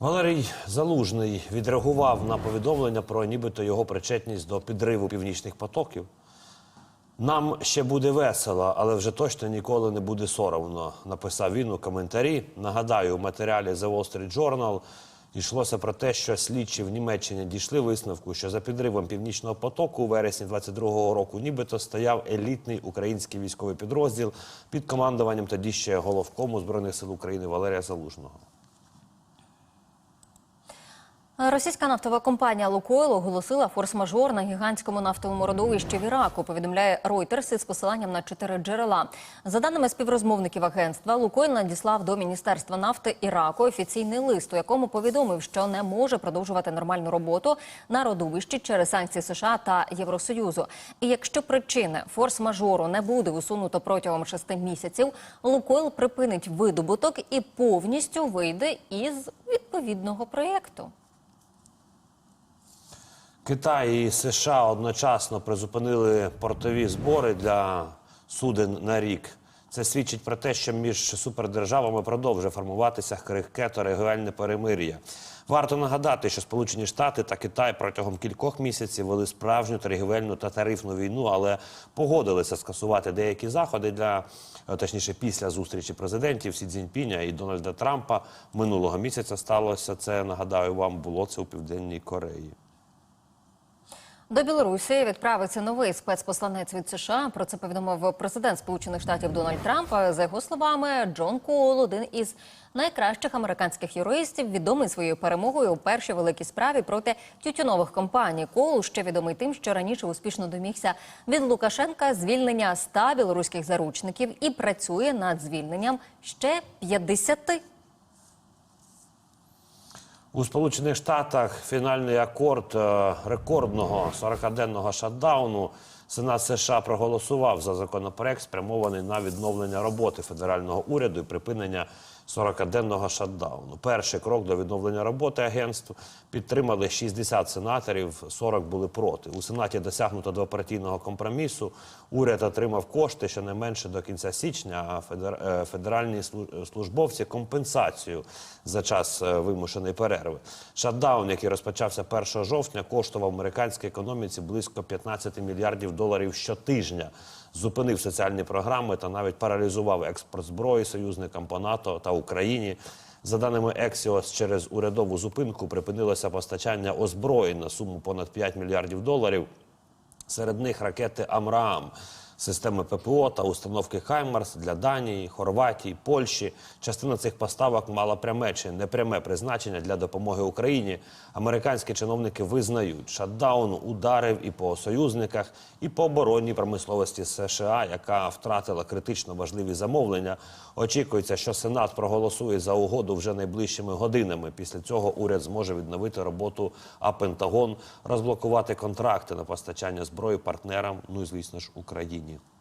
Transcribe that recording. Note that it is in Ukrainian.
Валерій Залужний відреагував на повідомлення про нібито його причетність до підриву північних потоків. Нам ще буде весело, але вже точно ніколи не буде соромно. Написав він у коментарі. Нагадаю, у матеріалі The Wall Street Journal йшлося про те, що слідчі в Німеччині дійшли висновку, що за підривом північного потоку у вересні 22-го року нібито стояв елітний український військовий підрозділ під командуванням тоді ще головкому збройних сил України Валерія Залужного. Російська нафтова компанія «Лукойл» оголосила форс-мажор на гігантському нафтовому родовищі в Іраку. Повідомляє Reuters із посиланням на чотири джерела. За даними співрозмовників агентства, «Лукойл» надіслав до міністерства нафти Іраку офіційний лист, у якому повідомив, що не може продовжувати нормальну роботу на родовищі через санкції США та Євросоюзу. І якщо причини форс-мажору не буде усунуто протягом шести місяців, «Лукойл» припинить видобуток і повністю вийде із відповідного проєкту. Китай і США одночасно призупинили портові збори для суден на рік. Це свідчить про те, що між супердержавами продовжує формуватися крихке та регіональне перемир'я. Варто нагадати, що Сполучені Штати та Китай протягом кількох місяців вели справжню торгівельну та тарифну війну, але погодилися скасувати деякі заходи для е, точніше після зустрічі президентів Сі Цзіньпіня і Дональда Трампа минулого місяця сталося це. Нагадаю вам, було це у південній Кореї. До Білорусі відправиться новий спецпосланець від США. Про це повідомив президент Сполучених Штатів Дональд Трамп. За його словами, Джон Коул, один із найкращих американських юристів, відомий своєю перемогою у першій великій справі проти тютюнових компаній. Коул ще відомий тим, що раніше успішно домігся від Лукашенка звільнення 100 білоруських заручників і працює над звільненням ще 50. У Сполучених Штатах фінальний акорд е, рекордного 40-денного шатдауну. Сенат США проголосував за законопроект, спрямований на відновлення роботи федерального уряду і припинення 40-денного шатдауну. Перший крок до відновлення роботи агентств підтримали 60 сенаторів, 40 були проти. У Сенаті досягнуто двопартійного компромісу. Уряд отримав кошти щонайменше до кінця січня, а е, федеральні слу- службовці компенсацію за час е, вимушеної перерви. Шатдаун, який розпочався 1 жовтня, коштував американській економіці близько 15 мільярдів доларів щотижня. Зупинив соціальні програми та навіть паралізував експорт зброї союзникам по НАТО та Україні. За даними Ексіос, через урядову зупинку припинилося постачання озброєнь на суму понад 5 мільярдів доларів. Серед них ракети Амраам, системи ППО та установки Хаймарс для Данії, Хорватії, Польщі. Частина цих поставок мала пряме чи непряме призначення для допомоги Україні. Американські чиновники визнають, шатдаун ударив і по союзниках, і по оборонній промисловості США, яка втратила критично важливі замовлення. Очікується, що Сенат проголосує за угоду вже найближчими годинами. Після цього уряд зможе відновити роботу, а Пентагон розблокувати контракти на постачання зброї партнерам, ну і звісно ж Україні. you.